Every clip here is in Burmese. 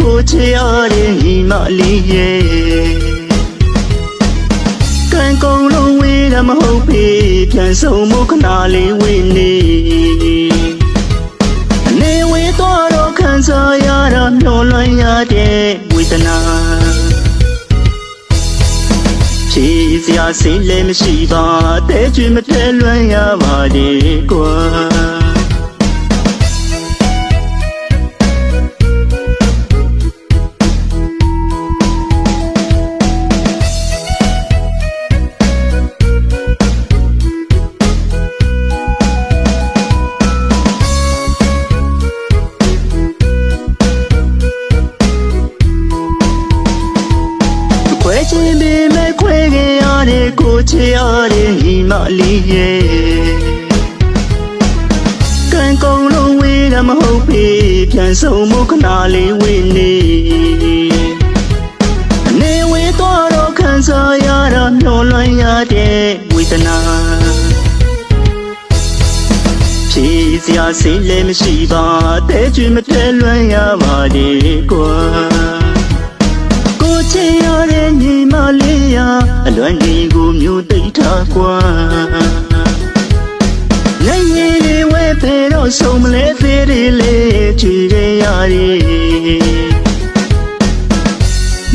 ကိုချေရတဲ့ညီမလေးရဲ့ကံကုန်လုံးဝေးတာမဟုတ်ပေပြန်ဆုံးမှုခဏလေးဝေးနေအနေဝေးတော့တော့ခံစားရတာမျောလွန်ရတဲ့ဝေဒနာဖြေစရာစိတ်လည်းမရှိပါတဲ့ကျွေးမထဲလွန်ရပါလေကွာ ကိုချေရတဲ့ညီမလေးရဲ့ကံကုန်လုံးဝေးတာမဟုတ်ပေပြန်ဆုံးမှုခဏလေးဝေးနေအနေဝေးတော့တော့ခံစားရတာမျောလွန်ရတဲ့ဝေဒနာဖြေစရာစိတ်လည်းမရှိပါတဲ့ကျွေးမထဲလွန်ရပါလေကွာကို ချင်ရတဲ့ညီမလေးရာအလွမ်းလေးကိုမျိုးသိထားကွာလည်းရည်တွေဝဲပေတော့ဆုံးမလဲသေးတယ်လေချီရရည်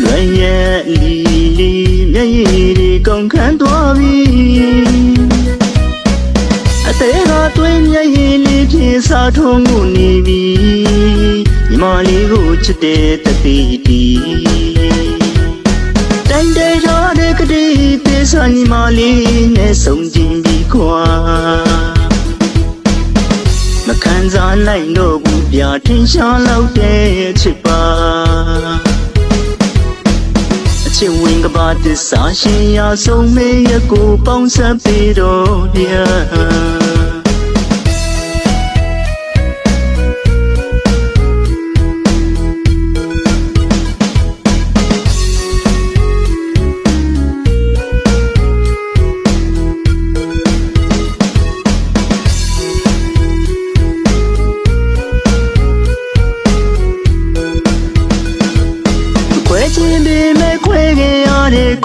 လွယ်ရလီလီမျက်ရည်တွေကုန်ခန်းသွားပြီအသေးကတွင်းမျက်ရည်လေးဖြင့်စားထုံးမှုနေပြီညီမလေးကိုချစ်တဲ့တသိတီ စ္စာညီမလေးနဲ့ဆုံးခြင်းပြီခွာမခံစားနိုင်တော့ဘူးပြထင်ရှားလောက်တဲ့ချစ်ပါအချစ်ဝင်ကပါသစ္စာရှင်ရာဆုံးမေရကိုပေါင်းဆက်ပြီးတော့ဗျာခွဲ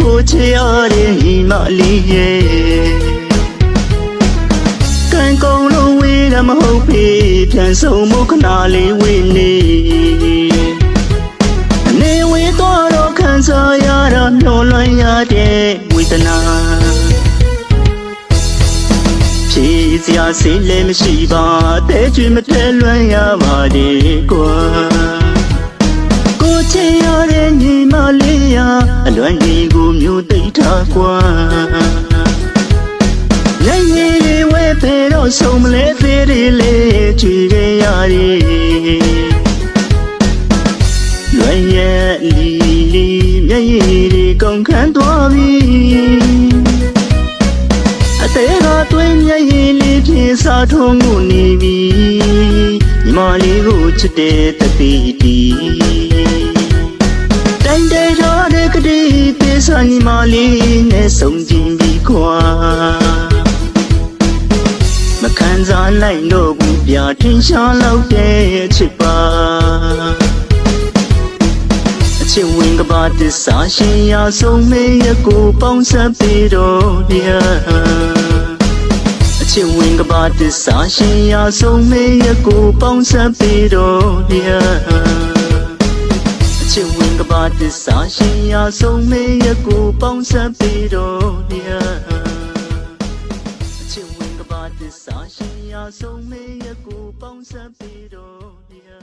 ကိုချေရတဲ့ညီမလေးရဲ့ကံကုန်လုံးဝေးတာမဟုတ်ပေပြန်ဆုံးမှုခဏလေးဝေးနေအနေဝေးတော့တော့ခံစားရတာမျောလွန်ရတဲ့ဝေဒနာဖြေစရာစိတ်လည်းမရှိပါတဲ့ကျွေးမထဲလွန်ရပါလေကွာကို ချင်ရတဲ့ညီမလေးယာအလွမ်းဒီကိုမျိုးသိထားကွာလက်ရည်တွေဝဲပေတော့ဆုံးမလဲသေးတယ်လေကြွေကြရည်လွယ်ရလီလီမျက်ရည်တွေကုန်ခန်းသွားပြီအသေးကတွင်မျက်ရည်လေးဖြင့်စားထုံးမှုနေပြီညီမလေးကိုချစ်တဲ့တတိတီ စ္စာညီမလေးနဲ့ဆုံးခြင်းပြီခွာမခံစားနိုင်တော့ဘူးပြထင်ရှားလောက်တဲ့ချစ်ပါအချစ်ဝင်ကပါသစ္စာရှင်ရာဆုံးမေရကိုပေါင်းဆက်ပြီးတော့ဗျာအချစ်ဝင်ကပါသစ္စာရှင်ရာဆုံးမေရကိုပေါင်းဆက်ပြီးတော့ဗျာအချစ်ဝင်က ပါသစ္စာရှင်ရာဆုံးမေရကိုပေါင်းဆက်ပြီးတော့ဗျာအချစ်ဝင်ကပါသစ္စာရှင်ရာဆုံးမေရကိုပေါင်းဆက်ပြီးတော့ဗျာ